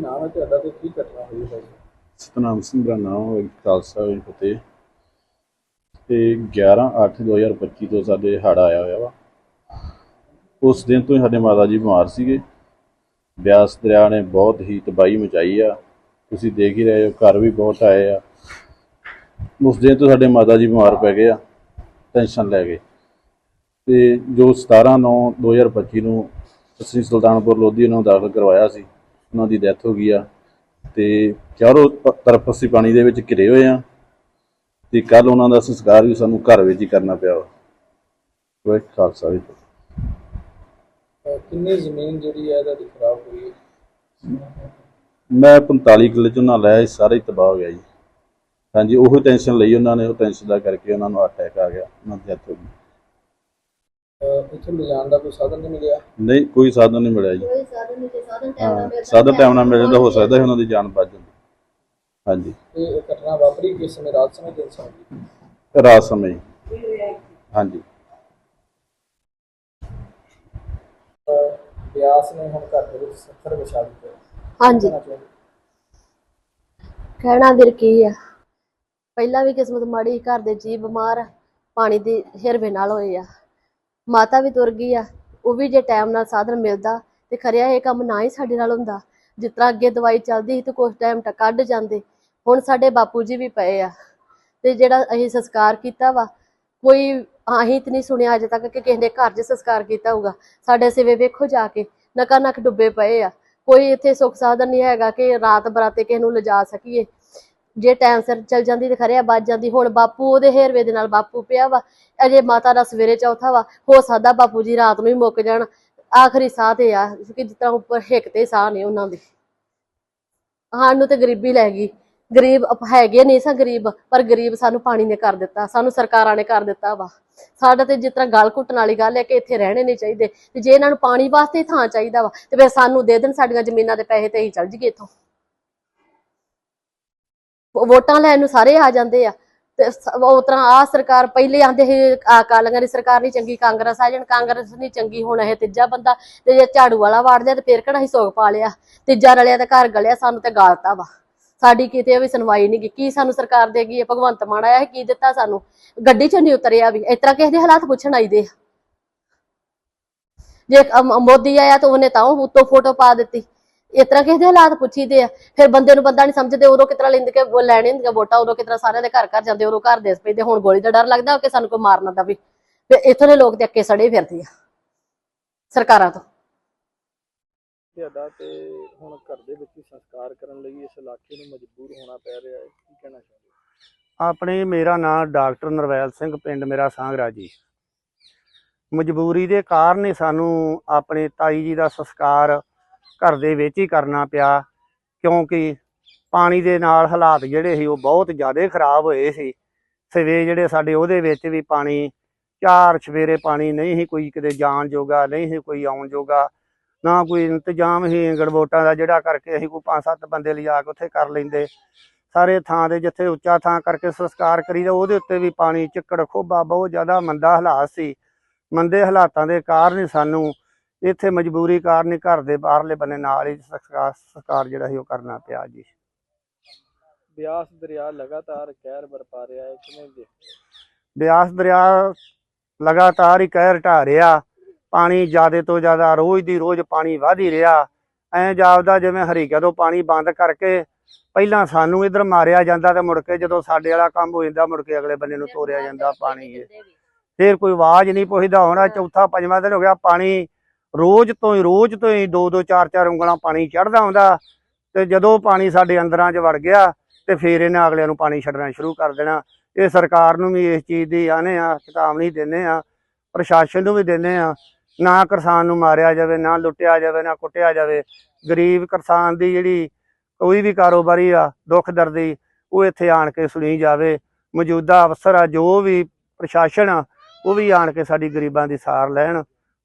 ਨਾਮ ਹੈ, ਤੁਹਾਡਾ ਤੇ ਕੀ ਘਟਨਾ ਹੋਈ ਹੈ? ਸਤਨਾਮ ਸਿੰਘ ਦਾ ਨਾਮ ਹੈ ਖਾਲਸਾ ਜੀ ਫਤਿਹ। ਤੇ 11/8/2025 ਤੋਂ ਸਾਡੇ ਹੜ ਆਇਆ ਹੋਇਆ ਵਾ। ਉਸ ਦਿਨ ਤੋਂ ਹੀ ਸਾਡੇ ਮਾਤਾ ਜੀ ਬਿਮਾਰ ਸੀਗੇ। ਬਿਆਸ ਦਰਿਆ ਨੇ ਬਹੁਤ ਹੀ ਤਬਾਹੀ ਮਚਾਈ ਆ। ਤੁਸੀਂ ਦੇਖ ਹੀ ਰਹੇ ਹੋ, ਘਰ ਵੀ ਬਹੁਤ ਆਏ ਆ। ਉਸ ਦਿਨ ਤੋਂ ਸਾਡੇ ਮਾਤਾ ਜੀ ਬਿਮਾਰ ਪੈ ਗਏ ਆ, ਟੈਨਸ਼ਨ ਲੈ ਗਏ। ਤੇ ਜੋ 17/9/2025 ਨੂੰ ਅਸੀਂ ਸੁਲਤਾਨਪੁਰ ਲੋਧੀ ਨੂੰ ਦਾਖਲ ਕਰਵਾਇਆ ਸੀ ਉਹਨਾਂ ਦੀ ਡੈਥ ਹੋ ਗਈ ਆ। ਤੇ ਚਾਰੋਂ ਤਰਫ ਅਸੀਂ ਪਾਣੀ ਦੇ ਵਿੱਚ ਘਿਰੇ ਹੋਏ ਆ। ਤੇ ਕੱਲ ਉਹਨਾਂ ਦਾ ਸੰਸਕਾਰ ਵੀ ਸਾਨੂੰ ਘਰ ਵਿੱਚ ਹੀ ਕਰਨਾ ਪਿਆ ਵਾ। ਵਾਹਿਗੁਰੂ ਖਾਲਸਾ ਜੀ ਕਿੰਨੀ ਜ਼ਮੀਨ ਜਿਹੜੀ ਹੈ ਇਹਦਾ ਦੀ ਖਰਾਬ ਹੋਈ ਹੈ? ਮੈਂ 45 ਕਿੱਲੇ ਝੋਨਾ ਲਾਇਆ ਸੀ ਸਾਰਾ ਹੀ ਤਬਾਹ ਹੋ ਗਿਆ ਜੀ। ਹਾਂਜੀ ਉਹ ਟੈਨਸ਼ਨ ਲਈ ਉਹਨਾਂ ਨੇ ਉਹ ਟੈਨਸ਼ਨ ਦਾ ਕਰਕੇ ਉਹਨਾਂ ਨੂੰ ਅਟੈਕ ਆ ਗਿਆ ਉਹਨਾਂ ਦੀ ਡੈਥ ਹੋ ਗਈ। ਇੱਥੇ ਲਿਜਾਣ ਦਾ ਕੋਈ ਸਾਧਨ ਨਹੀਂ ਮਿਲਿਆ? ਨਹੀਂ ਕੋਈ ਸਾਧਨ ਨਹੀਂ ਮਿਲਿਆ ਜੀ। ਕੋਈ ਸਾਧਨ ਨਹੀਂ ਤੇ ਸਾਧਨ ਟਾਈਮ ਨਾਲ ਹਾਂ ਮਿਲ ਸਾਧਨ ਟਾਈਮ ਨਾਲ ਮਿਲ ਜਾਂਦਾ ਹੋ ਸਕਦਾ ਸੀ ਉਹਨਾਂ ਦੀ ਜਾਨ ਬਚ ਜਾਂਦੀ। ਹਾਂਜੀ। ਤੇ ਇਹ ਘਟਨਾ ਵਾਪਰੀ ਕਿਸ ਸਮੇਂ ਰਾਤ ਸਮੇਂ ਦਿਨ ਸਮੇਂ? ਰਾਤ ਸਮੇਂ ਜੀ। ਹਾਂਜੀ। ਬਿਆਸ ਨੇ ਹੁਣ ਘਰ ਦੇ ਵਿੱਚ ਸੱਥਰ ਵਿਛਾ ਦਿੱਤੇ। ਹਾਂਜੀ। ਕਹਿਣਾ ਫਿਰ ਕੀ ਆ? ਪਹਿਲਾਂ ਵੀ ਕਿਸਮਤ ਮਾੜੀ ਘਰ ਦੇ ਜੀ ਬਿਮਾਰ ਪਾਣੀ ਦੀ ਹਿਰਵੇ ਨਾਲ ਹੋਏ ਆ। ਮਾਤਾ ਵੀ ਤੁਰ ਗਈ ਆ, ਉਹ ਵੀ ਜੇ ਟਾਈਮ ਨਾਲ ਸਾਧਨ ਮਿਲਦਾ ਤੇ ਖਰਿਆ ਇਹ ਕੰਮ ਨਾ ਹੀ ਸਾਡੇ ਨਾਲ ਹੁੰਦਾ। ਜਿਸ ਤਰ੍ਹਾਂ ਅੱਗੇ ਦਵਾਈ ਚੱਲਦੀ ਸੀ ਤੇ ਕੁਝ ਟਾਈਮ ਤਾਂ ਕੱਢ ਜਾਂਦੇ, ਹੁਣ ਸਾਡੇ ਬਾਪੂ ਜੀ ਵੀ ਪਏ ਆ। ਤੇ ਜਿਹੜਾ ਅਸੀਂ ਸੰਸਕਾਰ ਕੀਤਾ ਵਾ, ਕੋਈ ਅਸੀਂ ਤੇ ਨਹੀਂ ਸੁਣਿਆ ਅਜੇ ਤੱਕ ਕਿ ਕਿਸੇ ਨੇ ਘਰ 'ਚ ਸੰਸਕਾਰ ਕੀਤਾ ਹੋਊਗਾ। ਸਾਡੇ ਸਿਵੇ ਵੇਖੋ ਜਾ ਕੇ ਨਕਾ ਨਕ ਡੁੱਬੇ ਪਏ ਆ। ਕੋਈ ਇੱਥੇ ਸੁੱਖ ਸਾਧਨ ਨਹੀਂ ਹੈਗਾ ਕਿ ਰਾਤ ਬਰਾਤੇ ਕਿਸੇ ਨੂੰ ਲਿਜਾ ਸਕੀਏ। ਜੇ ਟਾਈਮ ਸਿਰ ਚਲ ਜਾਂਦੀ ਤੇ ਖਰਿਆ ਬਚ ਜਾਂਦੀ। ਹੁਣ ਬਾਪੂ ਉਹਦੇ ਹੇਰਵੇ ਦੇ ਨਾਲ ਬਾਪੂ ਪਿਆ ਵਾ, ਅਜੇ ਮਾਤਾ ਦਾ ਸਵੇਰੇ ਚੌਥਾ ਵਾ, ਹੋ ਸਕਦਾ ਬਾਪੂ ਜੀ ਰਾਤ ਨੂੰ ਹੀ ਮੁੱਕ ਜਾਣ। ਆਖਰੀ ਸਾਹ ਤੇ ਆ ਕਿ ਜਿਸ ਤਰ੍ਹਾਂ ਉੱਪਰ ਹਿੱਕ ਤੇ ਸਾਹ ਨੇ ਉਹਨਾਂ ਦੇ। ਸਾਨੂੰ ਤੇ ਗਰੀਬੀ ਲੈ ਗਈ। ਗਰੀਬ ਹੈਗੇ ਨਹੀਂ ਸਾਂ ਗਰੀਬ, ਪਰ ਗਰੀਬ ਸਾਨੂੰ ਪਾਣੀ ਨੇ ਕਰ ਦਿੱਤਾ, ਸਾਨੂੰ ਸਰਕਾਰਾਂ ਨੇ ਕਰ ਦਿੱਤਾ ਵਾ। ਸਾਡਾ ਤੇ ਜਿਸ ਤਰ੍ਹਾਂ ਗਲ ਘੁੱਟਣ ਵਾਲੀ ਗੱਲ ਹੈ ਕਿ ਇੱਥੇ ਰਹਿਣੇ ਨਹੀਂ ਚਾਹੀਦੇ, ਤੇ ਜੇ ਇਹਨਾਂ ਨੂੰ ਪਾਣੀ ਵਾਸਤੇ ਹੀ ਥਾਂ ਚਾਹੀਦਾ ਵਾ, ਤੇ ਫਿਰ ਸਾਨੂੰ ਦੇ ਦੇਣ, ਸਾਡੀਆਂ ਜ਼ਮੀਨਾਂ ਦੇ ਪੈਸੇ ਤੇ ਹੀ ਚੱਲ ਜੀਏ ਇੱਥੋਂ। ਵੋਟਾਂ ਲੈਣ ਨੂੰ ਸਾਰੇ ਆ ਜਾਂਦੇ ਆ। ਤੇ ਸ- ਉਹ ਤਰ੍ਹਾਂ ਆ ਸਰਕਾਰ ਪਹਿਲੇ ਆਂਦੇ ਸੀ, ਆ ਦੀ ਸਰਕਾਰ ਨਹੀਂ ਚੰਗੀ, ਕਾਂਗਰਸ ਆ ਜਾਣ, ਕਾਂਗਰਸ ਨਹੀਂ ਚੰਗੀ, ਹੁਣ ਇਹ ਤੀਜਾ ਬੰਦਾ ਤੇ ਜੇ ਝਾੜੂ ਵਾਲਾ ਵਾੜ ਲਿਆ ਤੇ ਫੇਰ ਕਿਹੜਾ ਹੀ ਸੋਗ ਪਾ ਲਿਆ। ਤੀਜਾ ਰਲਿਆ ਤੇ ਘਰ ਗਲਿਆ, ਸਾਨੂੰ ਤੇ ਗਾਲਤਾ ਵਾ। ਸਾਡੀ ਕਿਤੇ ਵੀ ਸੁਣਵਾਈ ਨਹੀਂ ਕੀ ਸਾਨੂੰ ਸਰਕਾਰ ਦੇਗੀ ਇਹ ਭਗਵੰਤ ਮਾਨ ਆਇਆ ਹੈ ਕੀ ਦਿੱਤਾ ਸਾਨੂੰ? ਗੱਡੀ ਚੋਂ ਨਹੀਂ ਉਤਰਿਆ ਵੀ। ਇਸ ਤਰ੍ਹਾਂ ਕਿਸੇ ਦੇ ਹਾਲਾਤ ਪੁੱਛਣ ਆਈਦੇ ਆ। ਜੇ ਮੋਦੀ ਆਇਆ ਤਾਂ ਉਹਨੇ ਤਾਂ ਉਹ ਉੱਤੋਂ ਫੋਟੋ ਪਾ ਦਿੱਤੀ। ਇਸ ਤਰ੍ਹਾਂ ਕਿਸੇ ਦੇ ਹਾਲਾਤ ਪੁੱਛੀਦੇ ਆ ਫਿਰ ਬੰਦੇ ਨੂੰ ਬੰਦਾ ਨਹੀਂ ਸਮਝਦੇ ਉਦੋਂ ਕਿਤਰਾ ਲੈਂਦੇ ਕਿ ਉਹ ਲੈਣੇ ਹੁੰਦੀਆਂ ਵੋਟਾਂ ਉਦੋਂ ਕਿਤਰਾ ਸਾਰਿਆਂ ਦੇ ਘਰ ਘਰ ਜਾਂਦੇ ਉਦੋਂ ਘਰ ਦੇਸ ਪੈਂਦੇ ਹੁਣ ਗੋਲੀ ਦਾ ਡਰ ਲੱਗਦਾ ਕਿ ਸਾਨੂੰ ਕੋਈ ਮਾਰ ਨਾ ਦਵੇ ਫਿਰ ਇੱਥੋਂ ਦੇ ਲੋਕ ਤੇ ਅੱਕੇ ਸੜੇ ਫਿਰਦੇ ਆ ਸਰਕਾਰਾਂ ਤੋਂ। ਤੁਹਾਡਾ ਤੇ ਹੁਣ ਘਰ ਦੇ ਵਿੱਚ ਹੀ ਸੰਸਕਾਰ ਕਰਨ ਲਈ ਇਸ ਇਲਾਕੇ ਨੂੰ ਮਜਬੂਰ ਹੋਣਾ ਪੈ ਰਿਹਾ ਹੈ ਕੀ ਕਹਿਣਾ ਚਾਹੁੰਦੇ ਹੋ? ਆਪਣੇ ਮੇਰਾ ਨਾਮ ਡਾਕਟਰ ਨਰਵੈਲ ਸਿੰਘ ਪਿੰਡ ਮੇਰਾ ਸਾਂਗਰਾ ਜੀ। ਮਜਬੂਰੀ ਦੇ ਕਾਰਨ ਹੀ ਸਾਨੂੰ ਆਪਣੇ ਤਾਈ ਜੀ ਦਾ ਸੰਸਕਾਰ ਘਰ ਦੇ ਵਿੱਚ ਹੀ ਕਰਨਾ ਪਿਆ, ਕਿਉਂਕਿ ਪਾਣੀ ਦੇ ਨਾਲ ਹਾਲਾਤ ਜਿਹੜੇ ਸੀ ਉਹ ਬਹੁਤ ਜ਼ਿਆਦਾ ਖਰਾਬ ਹੋਏ ਸੀ। ਸਵੇ ਜਿਹੜੇ ਸਾਡੇ ਉਹਦੇ ਵਿੱਚ ਵੀ ਪਾਣੀ, ਚਾਰ ਸਵੇਰੇ ਪਾਣੀ ਨਹੀਂ ਸੀ ਕੋਈ ਕਿਤੇ ਜਾਣ ਜੋਗਾ, ਨਹੀਂ ਸੀ ਕੋਈ ਆਉਣ ਜੋਗਾ, ਨਾ ਕੋਈ ਇੰਤਜ਼ਾਮ ਹੀ ਗੜਬੋਟਾਂ ਦਾ ਜਿਹੜਾ ਕਰਕੇ ਅਸੀਂ ਕੋਈ ਪੰਜ ਸੱਤ ਬੰਦੇ ਲਿਜਾ ਕੇ ਉੱਥੇ ਕਰ ਲੈਂਦੇ। ਸਾਰੇ ਥਾਂ ਦੇ ਜਿੱਥੇ ਉੱਚਾ ਥਾਂ ਕਰਕੇ ਸੰਸਕਾਰ ਕਰੀਦਾ ਉਹਦੇ ਉੱਤੇ ਵੀ ਪਾਣੀ ਚਿੱਕੜ ਖੋਬਾ ਬਹੁਤ ਜ਼ਿਆਦਾ ਮੰਦਾ ਹਾਲਾਤ ਸੀ। ਮੰਦੇ ਹਾਲਾਤਾਂ ਦੇ ਕਾਰਨ ਸਾਨੂੰ ਇੱਥੇ ਮਜਬੂਰੀ ਕਾਰਨ ਹੀ ਘਰ ਦੇ ਬਾਹਰਲੇ ਬੰਨੇ ਨਾਲ ਹੀ ਸੰਸਕਾਰ ਜਿਹੜਾ ਸੀ ਉਹ ਕਰਨਾ ਪਿਆ ਜੀ। ਬਿਆਸ ਦਰਿਆ ਲਗਾਤਾਰ ਕਹਿਰ ਬਰਪਾ ਰਿਹਾ ਹੈ ਕਿਵੇਂ ਹੋ? ਬਿਆਸ ਦਰਿਆ ਲਗਾਤਾਰ ਹੀ ਕਹਿਰ ਢਾ ਰਿਹਾ। ਪਾਣੀ ਜ਼ਿਆਦੇ ਤੋਂ ਜ਼ਿਆਦਾ ਰੋਜ਼ ਦੀ ਰੋਜ਼ ਪਾਣੀ ਵਧ ਹੀ ਰਿਹਾ। ਐਂ ਜਾਪਦਾ ਜਿਵੇਂ ਹਰੀਕਾ ਤੋਂ ਪਾਣੀ ਬੰਦ ਕਰਕੇ ਪਹਿਲਾਂ ਸਾਨੂੰ ਇਧਰ ਮਾਰਿਆ ਜਾਂਦਾ ਤੇ ਮੁੜ ਕੇ ਜਦੋਂ ਸਾਡੇ ਵਾਲਾ ਕੰਮ ਹੋ ਜਾਂਦਾ ਮੁੜ ਕੇ ਅਗਲੇ ਬੰਨੇ ਨੂੰ ਤੋਰਿਆ ਜਾਂਦਾ ਪਾਣੀ। ਇਹ ਫੇਰ ਕੋਈ ਆਵਾਜ਼ ਨਹੀਂ ਪੁੱਛਦਾ ਹੋਣਾ ਚੌਥਾ ਪੰਜਵਾਂ ਦਿਨ ਹੋ ਗਿਆ ਪਾਣੀ ਰੋਜ਼ ਤੋਂ ਹੀ, ਰੋਜ਼ ਤੋਂ ਹੀ ਦੋ ਦੋ, ਚਾਰ ਚਾਰ ਉਂਗਲਾਂ ਪਾਣੀ ਚੜਦਾ ਹੁੰਦਾ ਤੇ ਜਦੋਂ ਪਾਣੀ ਸਾਡੇ ਅੰਦਰਾਂ 'ਚ ਵੜ ਗਿਆ ਤੇ ਫੇਰ ਇਹਨਾਂ ਅਗਲਿਆਂ ਨੂੰ ਪਾਣੀ ਛੱਡਣਾ ਸ਼ੁਰੂ ਕਰ ਦੇਣਾ। ਇਹ ਸਰਕਾਰ ਨੂੰ ਵੀ ਇਸ ਚੀਜ਼ ਦੀ ਆਨੇ ਆ, ਚੇਤਾਵਨੀ ਦਿੰਦੇ ਆ, ਪ੍ਰਸ਼ਾਸਨ ਨੂੰ ਵੀ ਦਿੰਦੇ ਆ, ਨਾ ਕਿਸਾਨ ਨੂੰ ਮਾਰਿਆ ਜਾਵੇ, ਨਾ ਲੁੱਟਿਆ ਜਾਵੇ, ਨਾ ਕੁੱਟਿਆ ਜਾਵੇ। ਗਰੀਬ ਕਿਸਾਨ ਦੀ ਜਿਹੜੀ ਕੋਈ ਵੀ ਕਾਰੋਬਾਰੀ ਆ, ਦੁੱਖ ਦਰਦੀ ਉਹ ਇੱਥੇ ਆਣ ਕੇ ਸੁਣੀ ਜਾਵੇ। ਮੌਜੂਦਾ ਅਫਸਰ ਆ, ਜੋ ਵੀ ਪ੍ਰਸ਼ਾਸਨ ਆ, ਉਹ ਵੀ ਆਣ ਕੇ ਸਾਡੀ ਗਰੀਬਾਂ ਦੀ ਸਾਰ ਲੈਣ।